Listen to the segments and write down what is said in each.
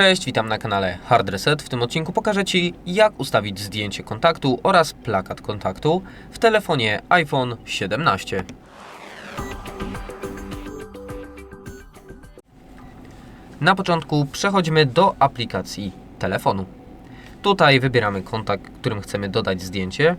Cześć, witam na kanale Hard Reset. W tym odcinku pokażę Ci, jak ustawić zdjęcie kontaktu oraz plakat kontaktu w telefonie iPhone 17. Na początku przechodzimy do aplikacji telefonu. Tutaj wybieramy kontakt, którym chcemy dodać zdjęcie.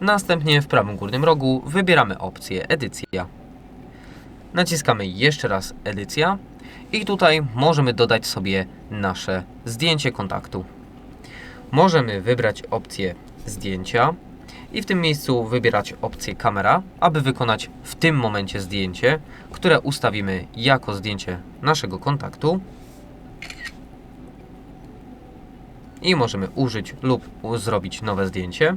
Następnie w prawym górnym rogu wybieramy opcję edycja. Naciskamy jeszcze raz edycja i tutaj możemy dodać sobie nasze zdjęcie kontaktu. Możemy wybrać opcję zdjęcia i w tym miejscu wybierać opcję kamera, aby wykonać w tym momencie zdjęcie, które ustawimy jako zdjęcie naszego kontaktu. I możemy użyć lub zrobić nowe zdjęcie.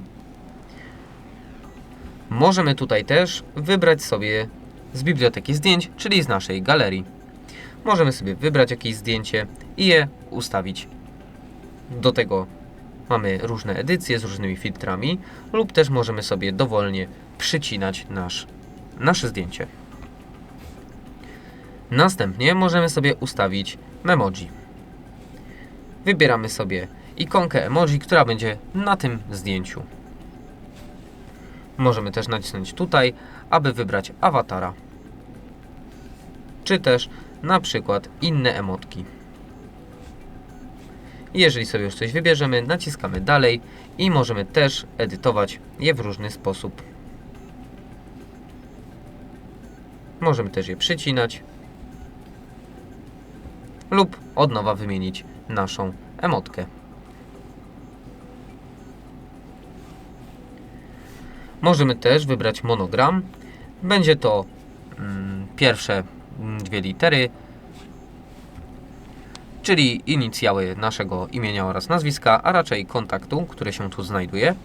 Możemy tutaj też wybrać sobie z biblioteki zdjęć, czyli z naszej galerii. Możemy sobie wybrać jakieś zdjęcie i je ustawić. Do tego mamy różne edycje z różnymi filtrami, lub też możemy sobie dowolnie przycinać nasz, nasze zdjęcie. Następnie możemy sobie ustawić memoji. Wybieramy sobie ikonkę emoji, która będzie na tym zdjęciu. Możemy też nacisnąć tutaj, aby wybrać awatara. Czy też na przykład inne emotki. Jeżeli sobie już coś wybierzemy, naciskamy dalej i możemy też edytować je w różny sposób. Możemy też je przycinać lub od nowa wymienić naszą emotkę. Możemy też wybrać monogram. Będzie to mm, pierwsze dwie litery, czyli inicjały naszego imienia oraz nazwiska, a raczej kontaktu, który się tu znajduje.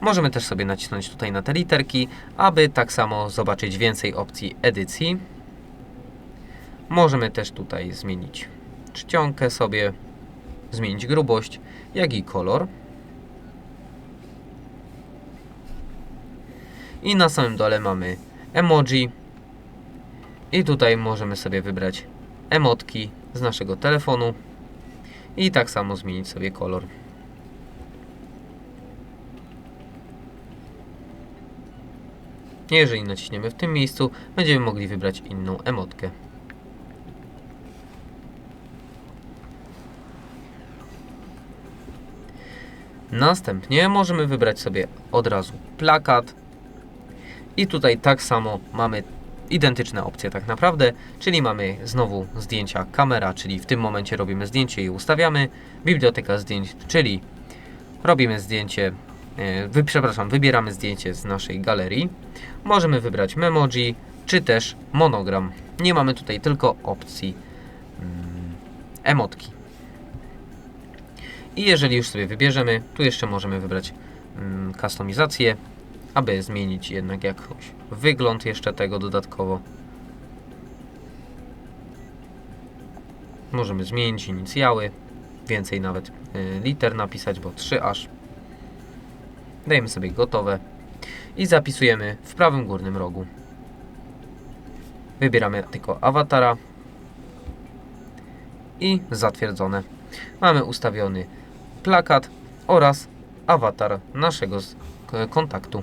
Możemy też sobie nacisnąć tutaj na te literki, aby tak samo zobaczyć więcej opcji edycji. Możemy też tutaj zmienić czcionkę sobie, zmienić grubość, jak i kolor. I na samym dole mamy emoji. I tutaj możemy sobie wybrać emotki z naszego telefonu. I tak samo zmienić sobie kolor. Jeżeli naciśniemy w tym miejscu, będziemy mogli wybrać inną emotkę. Następnie możemy wybrać sobie od razu plakat, i tutaj tak samo mamy identyczne opcje tak naprawdę, czyli mamy znowu zdjęcia kamera, czyli w tym momencie robimy zdjęcie i ustawiamy, biblioteka zdjęć, czyli robimy zdjęcie, e, wy, przepraszam, wybieramy zdjęcie z naszej galerii. Możemy wybrać memoji, czy też monogram. Nie mamy tutaj tylko opcji mm, emotki. I jeżeli już sobie wybierzemy, tu jeszcze możemy wybrać mm, kustomizację, aby zmienić jednak jakoś wygląd jeszcze tego dodatkowo. Możemy zmienić inicjały, więcej nawet y, liter napisać, bo 3 aż. Dajemy sobie gotowe i zapisujemy w prawym górnym rogu. Wybieramy tylko awatara i zatwierdzone. Mamy ustawiony plakat oraz awatar naszego kontaktu.